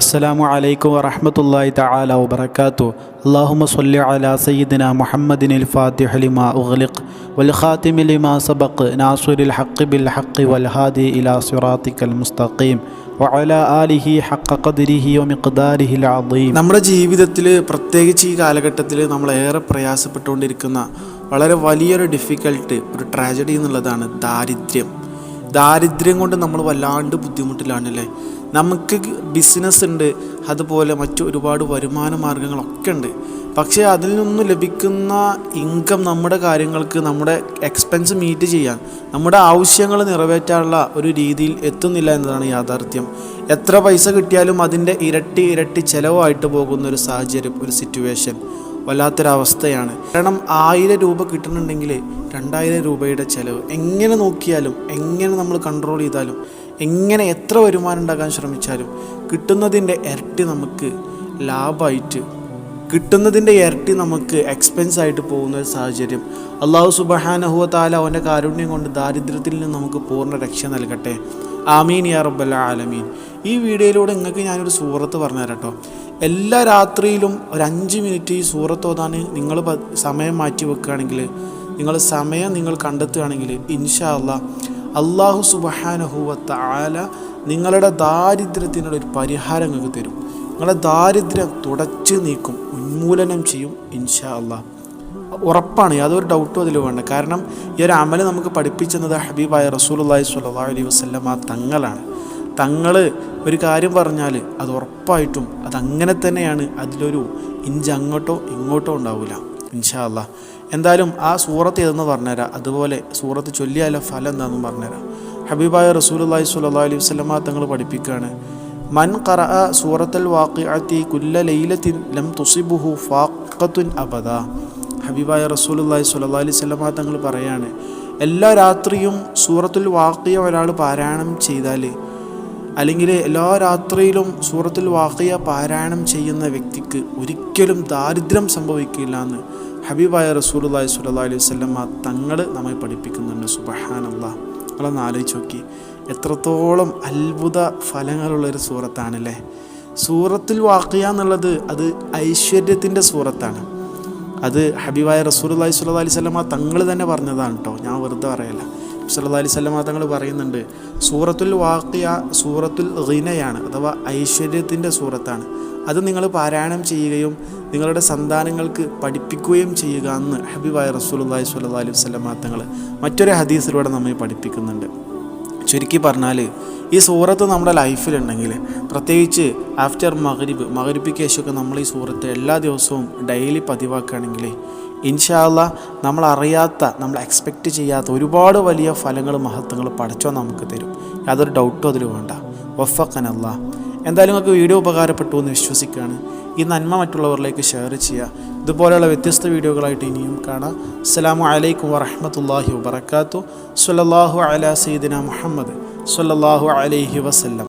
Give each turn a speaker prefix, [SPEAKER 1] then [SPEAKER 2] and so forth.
[SPEAKER 1] അസ്സാമു അലൈക്കും വറഹമത്തല്ലാഹി തആല വബറകാതു അല്ലാഹുമ്മ സ്വല്ലി അലാ സയ്യിദിന മുഹമ്മദിനിൽ ഫാത്തിഹ ലിമാ ഉഗ്ലിഖ് വൽ ഖാതിമി ലിമാ സബഖ് നാസിറുൽ ഹഖ് ബിൽ ഹഖ് വൽ ഹാദി ഇലാ സിറാത്തിക്കൽ മുസ്തഖീം
[SPEAKER 2] നമ്മുടെ ജീവിതത്തിൽ പ്രത്യേകിച്ച് ഈ കാലഘട്ടത്തിൽ നമ്മൾ ഏറെ പ്രയാസപ്പെട്ടുകൊണ്ടിരിക്കുന്ന വളരെ വലിയൊരു ഡിഫിക്കൽട്ട് ഒരു ട്രാജഡി എന്നുള്ളതാണ് ദാരിദ്ര്യം. ദാരിദ്ര്യം കൊണ്ട് നമ്മൾ വല്ലാണ്ട് ബുദ്ധിമുട്ടിലാണല്ലേ നമുക്ക് ബിസിനസ് ഉണ്ട് അതുപോലെ മറ്റു ഒരുപാട് വരുമാന മാർഗങ്ങളൊക്കെ ഉണ്ട്. പക്ഷേ അതിൽ നിന്നും ലഭിക്കുന്ന ഇൻകം നമ്മുടെ കാര്യങ്ങൾക്ക് നമ്മുടെ എക്സ്പെൻസ് മീറ്റ് ചെയ്യാൻ നമ്മുടെ ആവശ്യങ്ങൾ നിറവേറ്റാനുള്ള ഒരു രീതിയിൽ എത്തുന്നില്ല എന്നതാണ് യാഥാർത്ഥ്യം. എത്ര പൈസ കിട്ടിയാലും അതിന്റെ ഇരട്ടി ഇരട്ടി ചിലവായിട്ട് പോകുന്ന ഒരു സാഹചര്യം ഒരു സിറ്റുവേഷൻ വല്ലാത്തൊരവസ്ഥയാണ്. കാരണം ആയിരം രൂപ കിട്ടുന്നുണ്ടെങ്കിൽ രണ്ടായിരം രൂപയുടെ ചിലവ്. എങ്ങനെ നോക്കിയാലും എങ്ങനെ നമ്മൾ കൺട്രോൾ ചെയ്താലും എങ്ങനെ എത്ര വരുമാനം ഉണ്ടാക്കാൻ ശ്രമിച്ചാലും കിട്ടുന്നതിന്റെ ഇരട്ടി നമുക്ക് ലാഭമായിട്ട് കിട്ടുന്നതിന്റെ ഇരട്ടി നമുക്ക് എക്സ്പെൻസ് ആയിട്ട് പോകുന്ന ഒരു സാഹചര്യം. അള്ളാഹു സുബഹാനഹുവ താല അവന്റെ കാരുണ്യം കൊണ്ട് ദാരിദ്ര്യത്തിൽ നിന്ന് നമുക്ക് പൂർണ രക്ഷ നൽകട്ടെ. ആമീൻ യാ റബ്ബല്ല ആലമീൻ. ഈ വീഡിയോയിലൂടെ നിങ്ങൾക്ക് ഞാനൊരു സൂറത്ത് പറഞ്ഞു തരാം കേട്ടോ എല്ലാ രാത്രിയിലും ഒരു അഞ്ച് മിനിറ്റ് ഈ സൂറത്ത് ഓതാൻ നിങ്ങൾ സമയം മാറ്റി വെക്കുകയാണെങ്കിൽ നിങ്ങൾ സമയം നിങ്ങൾ കണ്ടെത്തുകയാണെങ്കിൽ ഇൻഷാ അല്ലാ അള്ളാഹു സുബഹാനഹുവത്ത ആല നിങ്ങളുടെ ദാരിദ്ര്യത്തിനുള്ള ഒരു പരിഹാരം നിങ്ങൾക്ക് തരും. നിങ്ങളുടെ ദാരിദ്ര്യം തുടച്ച് നീക്കും ഉന്മൂലനം ചെയ്യും ഇൻഷാ അല്ലാ ഉറപ്പാണ് യാതൊരു ഡൗട്ടും അതിൽ വേണ്ട. കാരണം ഈ ഒരു അമൽ നമുക്ക് പഠിപ്പിച്ചത് ഹബീബായ റസൂലുള്ളാഹി സ്വല്ലല്ലാഹു അലൈഹി വസല്ലം ആ തങ്ങളാണ്. തങ്ങൾ ഒരു കാര്യം പറഞ്ഞാൽ അത് ഉറപ്പായിട്ടും അതങ്ങനെ തന്നെയാണ് അതിലൊരു ഇഞ്ച് അങ്ങോട്ടോ ഇങ്ങോട്ടോ ഉണ്ടാവില്ല ഇൻഷാ അല്ലാ എന്തായാലും ആ സൂറത്ത് ഏതെന്ന് പറഞ്ഞുതരാം. അതുപോലെ സൂറത്ത് ചൊല്ലിയാലോ ഫലം എന്താണെന്ന് പറഞ്ഞുതരാം. ഹബീബായ റസൂലുള്ളാഹി സ്വല്ലാ അലൈഹി വസല്ലം തങ്ങൾ പഠിപ്പിക്കുകയാണ്. മൻ ഖറഅ സൂറത്തുൽ വാക്കിഅത്തി കുല്ല ലൈലത്തിൻ ലം തുസിബുഹു ഫാക്കത്തുൻ അബദ. ഹബീബായ റസൂലുള്ളാഹി സ്വല്ലല്ലാഹി അലൈഹി വസല്ലം തങ്ങൾ പറയാണ് എല്ലാ രാത്രിയും സൂറത്തുൽ വാക്കിയ ഒരാൾ പാരായണം ചെയ്താൽ അല്ലെങ്കിൽ എല്ലാ രാത്രിയിലും സൂറത്തുൽ വാക്കിയ പാരായണം ചെയ്യുന്ന വ്യക്തിക്ക് ഒരിക്കലും ദാരിദ്ര്യം സംഭവിക്കില്ല എന്ന് ഹബീബായ റസൂലുള്ളാഹി സ്വല്ലല്ലാഹി അലൈഹി വസല്ലം തങ്ങൾ നമ്മെ പഠിപ്പിക്കുന്നുണ്ട്. സുബഹാനല്ലാഹ്. നിങ്ങളൊന്ന് ആലോചിച്ച് നോക്കി. എത്രത്തോളം അത്ഭുത ഫലങ്ങളുള്ളൊരു സൂറത്താണല്ലേ? സൂറത്തിൽ വാക്കുക എന്നുള്ളത് അത് ഐശ്വര്യത്തിന്റെ സൂറത്താണ്. അത് ഹബീബായ റസൂലുള്ളാഹി സ്വല്ലല്ലാഹി അലൈഹി സ്വലമ തങ്ങൾ തന്നെ പറഞ്ഞതാണ് കേട്ടോ. ഞാൻ വെറുതെ പറയല്ല. സല്ലല്ലാഹി അലൈഹി വസല്ലമ തങ്ങൾ പറയുന്നുണ്ട് സൂറത്തുൽ വാക്കിയ സൂറത്തുൽ റിനയാണ് അഥവാ ഐശ്വര്യത്തിന്റെ സൂറത്താണ്. അത് നിങ്ങൾ പാരായണം ചെയ്യുകയും നിങ്ങളുടെ സന്താനങ്ങൾക്ക് പഠിപ്പിക്കുകയും ചെയ്യുക എന്ന് ഹബീബായ റസൂലുള്ളാഹി സ്വല്ലല്ലാഹി അലൈഹി വസല്ലമ തങ്ങൾ മറ്റൊരു ഹദീസിലൂടെ നമ്മെ പഠിപ്പിക്കുന്നുണ്ട്. ചുരുക്കി പറഞ്ഞാൽ ഈ സൂറത്ത് നമ്മുടെ ലൈഫിലുണ്ടെങ്കിൽ പ്രത്യേകിച്ച് ആഫ്റ്റർ മകരിബ് മകരിബിക്ക് ശേഷമൊക്കെ നമ്മൾ ഈ സൂറത്ത് എല്ലാ ദിവസവും ഡെയിലി പതിവാക്കുകയാണെങ്കിൽ ഇൻഷാല്ല നമ്മൾ അറിയാത്ത നമ്മൾ എക്സ്പെക്റ്റ് ചെയ്യാത്ത ഒരുപാട് വലിയ ഫലങ്ങൾ മഹത്വങ്ങൾ പഠിച്ചോ നമുക്ക് തരും. യാതൊരു ഡൗട്ടും അതിൽ വേണ്ട. വഫക്കനല്ല എന്തായാലും നിങ്ങൾക്ക് വീഡിയോ ഉപകാരപ്പെട്ടു എന്ന് വിശ്വസിക്കുകയാണ്. ഈ നന്മ മറ്റുള്ളവരിലേക്ക് ഷെയർ ചെയ്യുക. ഇതുപോലെയുള്ള വ്യത്യസ്ത വീഡിയോകളായിട്ട് ഇനിയും കാണാം. അസ്സലാമു അലൈക്കും വറഹ്മത്തുള്ളാഹി വബർക്കാത്തു സ്വല്ലല്ലാഹു അല സീദിന മുഹമ്മദ് സ്വല്ലല്ലാഹു അലൈഹി വസല്ലം.